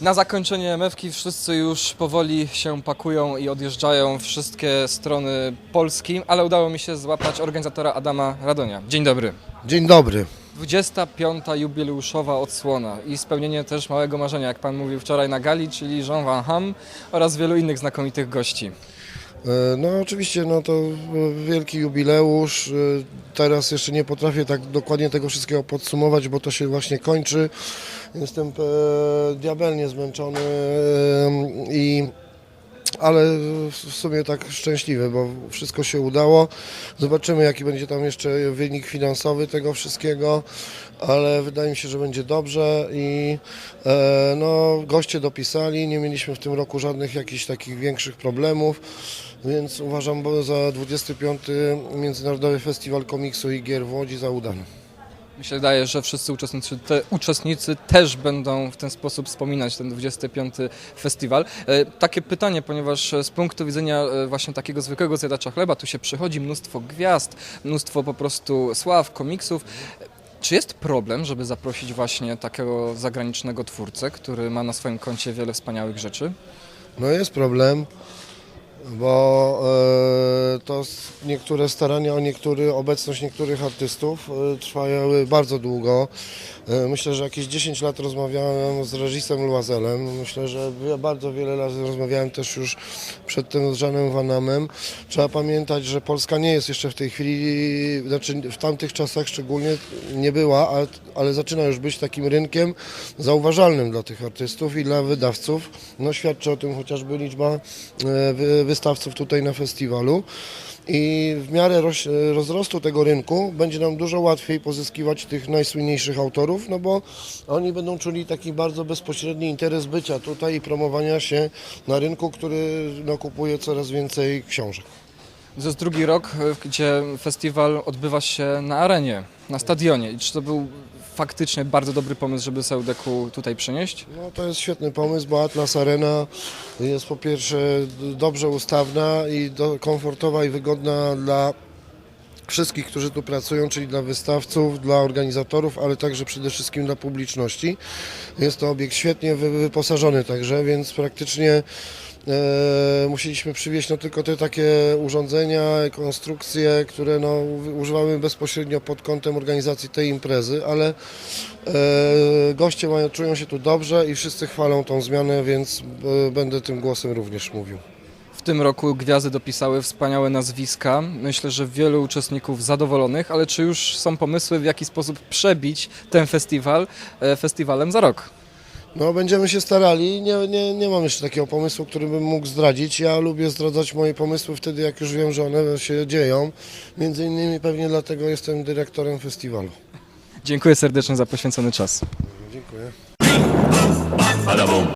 Na zakończenie MFki wszyscy już powoli się pakują i odjeżdżają wszystkie strony Polski, ale udało mi się złapać organizatora Adama Radonia. Dzień dobry. Dzień dobry. 25. jubileuszowa odsłona i spełnienie też małego marzenia, jak pan mówił wczoraj na gali, czyli Jean Van Ham oraz wielu innych znakomitych gości. E, No oczywiście no to e, wielki jubileusz. E, Teraz jeszcze nie potrafię tak dokładnie tego wszystkiego podsumować, bo to się właśnie kończy. Jestem diabelnie zmęczony i ale w sumie tak szczęśliwy, bo wszystko się udało. Zobaczymy jaki będzie tam jeszcze wynik finansowy tego wszystkiego, ale wydaje mi się, że będzie dobrze i e, no, goście dopisali, nie mieliśmy w tym roku żadnych jakichś takich większych problemów, więc uważam za 25. Międzynarodowy Festiwal Komiksu i Gier w Łodzi za udany. Mi się wydaje, że wszyscy uczestnicy, te, uczestnicy też będą w ten sposób wspominać ten 25. festiwal. E, takie pytanie, ponieważ e, z punktu widzenia e, właśnie takiego zwykłego zjadacza chleba, tu się przychodzi mnóstwo gwiazd, mnóstwo po prostu sław, komiksów. Czy jest problem, żeby zaprosić właśnie takiego zagranicznego twórcę, który ma na swoim koncie wiele wspaniałych rzeczy? No jest problem, bo e, to niektóre starania o niektóry, obecność niektórych artystów e, trwały bardzo długo. E, myślę, że jakieś 10 lat rozmawiałem z reżisem Loazelem. Myślę, że bardzo wiele razy rozmawiałem też już przed tym z Janem Vanamem. Trzeba pamiętać, że Polska nie jest jeszcze w tej chwili, znaczy w tamtych czasach szczególnie nie była, ale, ale zaczyna już być takim rynkiem zauważalnym dla tych artystów i dla wydawców. No świadczy o tym chociażby liczba wy- wystawców tutaj na festiwalu. I w miarę rozrostu tego rynku będzie nam dużo łatwiej pozyskiwać tych najsłynniejszych autorów, no bo oni będą czuli taki bardzo bezpośredni interes bycia tutaj i promowania się na rynku, który no, kupuje coraz więcej książek. To jest drugi rok, gdzie festiwal odbywa się na arenie, na stadionie. I czy to był faktycznie bardzo dobry pomysł, żeby Seudeku tutaj przynieść? No to jest świetny pomysł, bo Atlas Arena jest po pierwsze dobrze ustawna i do, komfortowa i wygodna dla wszystkich, którzy tu pracują, czyli dla wystawców, dla organizatorów, ale także przede wszystkim dla publiczności. Jest to obiekt świetnie wy, wyposażony także, więc praktycznie musieliśmy przywieźć no tylko te takie urządzenia, konstrukcje, które no, używamy bezpośrednio pod kątem organizacji tej imprezy, ale E, Goście mają, czują się tu dobrze i wszyscy chwalą tą zmianę, więc e, będę tym głosem również mówił. W tym roku gwiazdy dopisały wspaniałe nazwiska. Myślę, że wielu uczestników zadowolonych, ale czy już są pomysły, w jaki sposób przebić ten festiwal e, festiwalem za rok? No, będziemy się starali. Nie, nie, nie mam jeszcze takiego pomysłu, który bym mógł zdradzić. Ja lubię zdradzać moje pomysły wtedy, jak już wiem, że one się dzieją. Między innymi pewnie dlatego jestem dyrektorem festiwalu. Dziękuję serdecznie za poświęcony czas. Dziękuję.